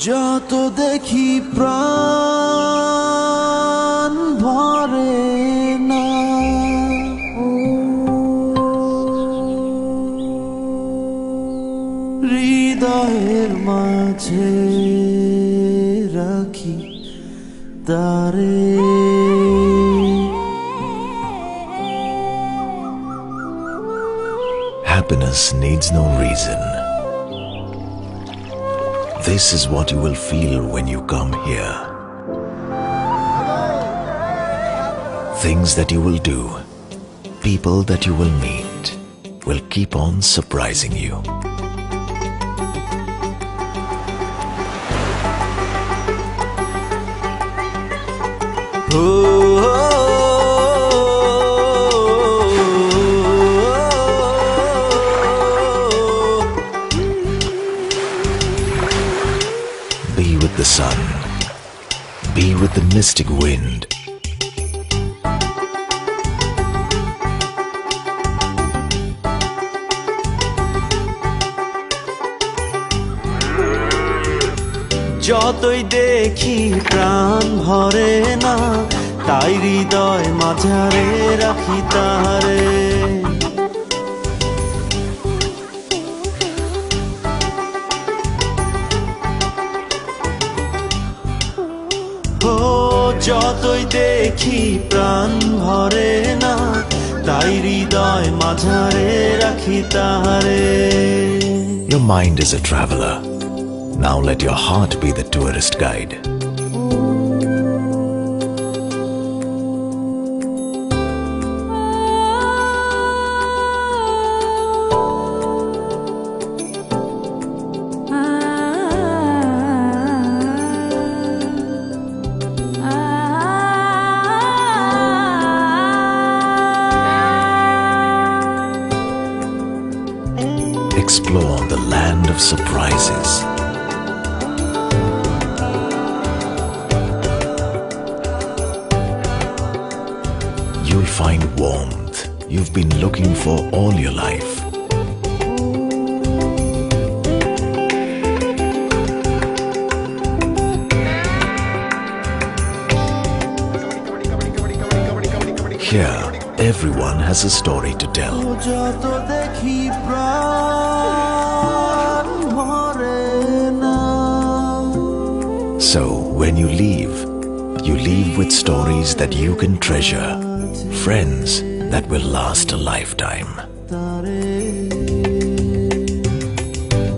যত দেখি প্রাণ ভরে না হৃদয়ের মাঝে রাখি তারে Happiness needs no reason. This is what you will feel when you come here. Things that you will do, people that you will meet, will keep on surprising you. Oh, Be with the sun. Be with the mystic wind. যতই দেখি প্রাণ ভরে না তাই হৃদয় মাঝারে রাখি তারে যতই দেখি প্রাণ ভরে না তাই হৃদয় মাঝারে রাখি তারে Your mind is a traveler. Now let your heart be the tourist guide. Explore the land of surprises. You'll find warmth you've been looking for all your life. Here, everyone has a story to tell. So, when you leave, you leave with stories that you can treasure, friends that will last a lifetime.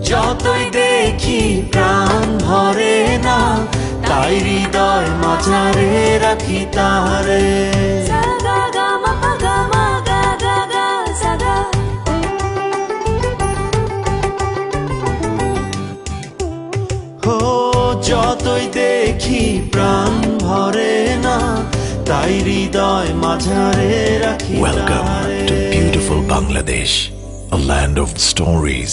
যতই দেখি প্রাণ ভরে না তাই হৃদয় মাঝারে রাখি তারে যতই দেখি প্রাণ ভরে না তাই হৃদয় মাঝারে রাখি Welcome তারে to beautiful Bangladesh, a land of stories